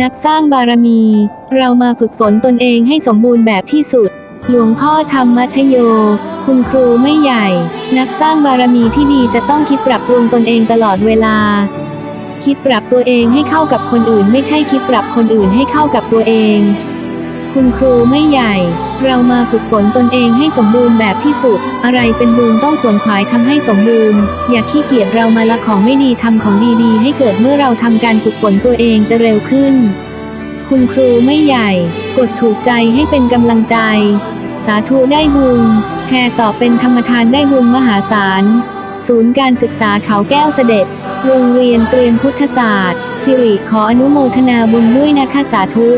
นักสร้างบารมี เรามาฝึกฝนตนเองให้สมบูรณ์แบบที่สุด หลวงพ่อธรรมชโย คุณครูไม่ใหญ่ นักสร้างบารมีที่ดีจะต้องคิดปรับปรุงตนเองตลอดเวลา คิดปรับตัวเองให้เข้ากับคนอื่น ไม่ใช่คิดปรับคนอื่นให้เข้ากับตัวเอง คุณครูไม่ใหญ่ เรามาฝึกฝนตนเองให้สมบูรณ์แบบที่สุด อะไรเป็นบูมต้องขวนขวายทำให้สมบูรณ์ อย่าขี้เกียจเรามาละของไม่ดีทำของดีๆ ให้เกิดเมื่อเราทำการฝึกฝนตัวเองจะเร็วขึ้น คุณครูไม่ใหญ่ กดถูกใจให้เป็นกำลังใจ สาธุได้บุญ แชร์ต่อเป็นธรรมทานได้บุญมหาศาล ศูนย์การศึกษาเขาแก้วเสด็จ โรงเรียนเตรียมพุทธศาสตร์ สิริขออนุโมทนาบุญด้วยนะคะสาธุ